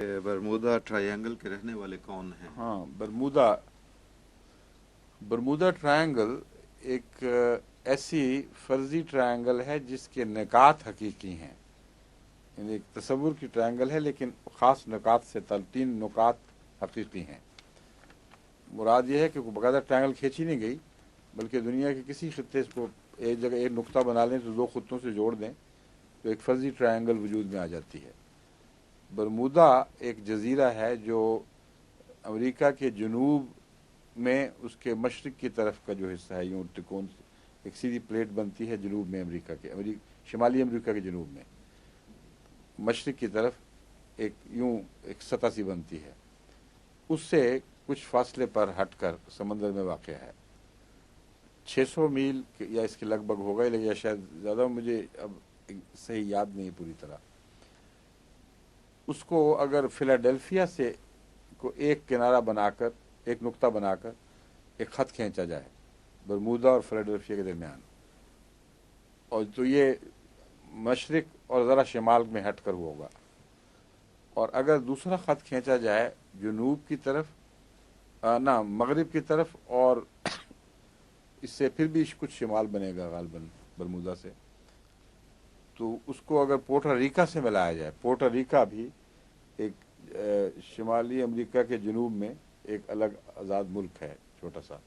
Bermuda triangle के रहने वाले कौन हैं? हाँ बरमूदा। बरमूदा ट्रायंगल एक ऐसी फर्जी ट्रायंगल है जिसके निकात हकीकी हैं। यानी एक तस्वुर की ट्रायंगल है, लेकिन ख़ास निकात से तल तीन नुकात हकीकी हैं। मुराद ये है कि बकायदा ट्रायंगल खींची नहीं गई, बल्कि दुनिया के किसी खत्े को एक जगह एक नुकता बना लें तो दो खत्ों से जोड़ दें तो एक फर्जी ट्रायंगल वजूद में आ जाती है। बरमूदा एक जजीरा है जो अमेरिका के जनूब में उसके मशरक की तरफ़ का जो हिस्सा है, यूँ तिकोन एक सीधी प्लेट बनती है जनूब में अमेरिका के अमेरिका शिमाली अमेरिका के जनूब में। मशरक की तरफ़ एक, यूँ एक सतह सी बनती है। उससे कुछ फासले पर हटकर समंदर में वाक़ है। 600 मील या इसके लगभग होगा या शायद ज़्यादा, मुझे अब सही याद नहीं पूरी तरह। उसको अगर फिलाडेल्फिया से को एक किनारा बनाकर, एक नुक्ता बनाकर एक ख़त खींचा जाए, बरमूदा और फिलाडेल्फिया के दरमियान। और तो ये मशरक और ज़रा शमाल में हट कर होगा। और अगर दूसरा ख़त खींचा जाए, जनूब की तरफ़ ना, मगरब की तरफ़, और इससे फिर भी कुछ शमाल बनेगा गालबन बरमूदा से तो उसको अगर पोर्टा रिका से मिलाया जाए, पोर्टा रिका भी एक शुमाली अमेरिका के जनूब में एक अलग आज़ाद मुल्क है, छोटा सा।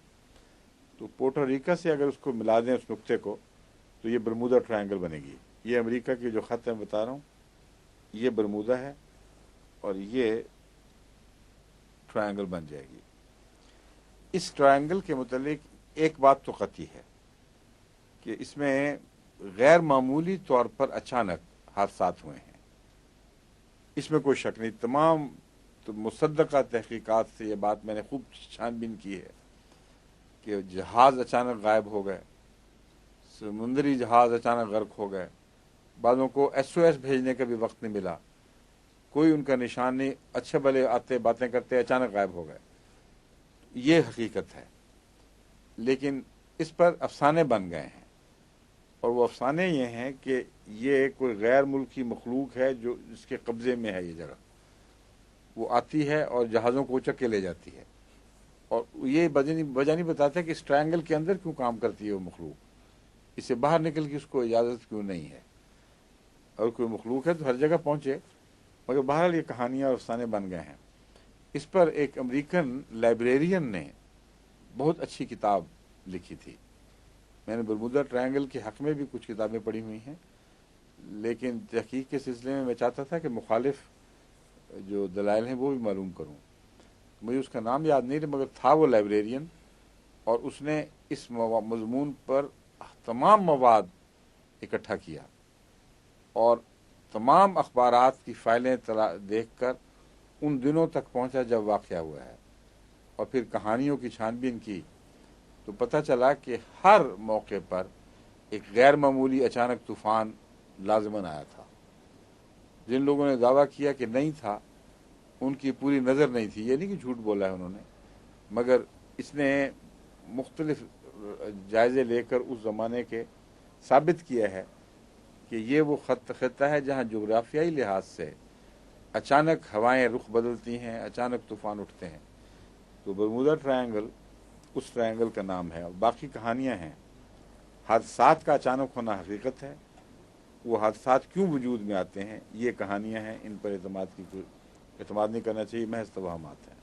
तो पोर्टा रिका से अगर उसको मिला दें उस नुक्ते को तो ये बरमूदा ट्रायंगल बनेगी। ये अमेरिका की जो ख़त है बता रहा हूँ, ये बरमूदा है और ये ट्रायंगल बन जाएगी। इस ट्रायंगल के मतलब एक बात तो कती है कि इसमें गैर मामूली तौर पर अचानक हादसा हुए हैं। इसमें कोई शक नहीं। तमाम तो मुसदा तहकीक़ात से ये बात मैंने खूब छानबीन की है कि जहाज़ अचानक गायब हो गए, समुद्री जहाज़ अचानक गर्क हो गए। बादों को एस ओ एस भेजने का भी वक्त नहीं मिला। कोई उनका निशान नहीं, अच्छे भले आते, बातें करते, अचानक गायब हो गए। ये हकीकत है। लेकिन इस पर अफसाने बन गए हैं। और वो अफसाने ये हैं कि ये कोई गैर मुल्की मखलूक है जो इसके कब्ज़े में है ये जगह वो आती है और जहाज़ों को उचक के ले जाती है। और ये वजह नहीं बताता कि इस ट्रायंगल के अंदर क्यों काम करती है वो मखलूक? इससे बाहर निकल के उसको इजाज़त क्यों नहीं है? और कोई मखलूक है तो हर जगह पहुँचे, मगर बहरहाल ये कहानियाँ और अफसाने बन गए हैं। इस पर एक अमरीकन लाइब्रेरियन ने बहुत अच्छी किताब लिखी थी। मैंने बरमुदा ट्रायंगल के हक में भी कुछ किताबें पढ़ी हुई हैं, लेकिन तहकीक के सिलसिले में मैं चाहता था कि मुखालिफ जो दलाइल हैं वो भी मालूम करूँ। मुझे उसका नाम याद नहीं मगर था वो लाइब्रेरियन, और उसने इस मजमून पर तमाम मवाद इकट्ठा किया। और तमाम अखबार की फ़ाइलें देख कर उन दिनों तक पहुँचा जब वाक़ हुआ है, और फिर कहानियों की छानबीन की तो पता चला कि हर मौके पर एक गैर मामूली अचानक तूफ़ान लाजमन आया था। जिन लोगों ने दावा किया कि नहीं था, उनकी पूरी नज़र नहीं थी। ये नहीं कि झूठ बोला है उन्होंने, मगर इसने मुख्तलिफ़ जायज़े लेकर उस ज़माने के साबित किया है कि ये वो ख़त ख़त्ता है जहाँ जोग्राफियाई लिहाज से अचानक हवाएँ रुख बदलती हैं, अचानक तूफ़ान उठते हैं। तो बरमूदा ट्रायंगल उस ट्रायंगल का नाम है। और बाकी कहानियाँ हैं। हादसात का अचानक होना हकीकत है। वो हादसात क्यों वजूद में आते हैं? ये कहानियाँ हैं। इन पर अतमाद की कोई अतमाद नहीं करना चाहिए। महज तवाहमात हैं।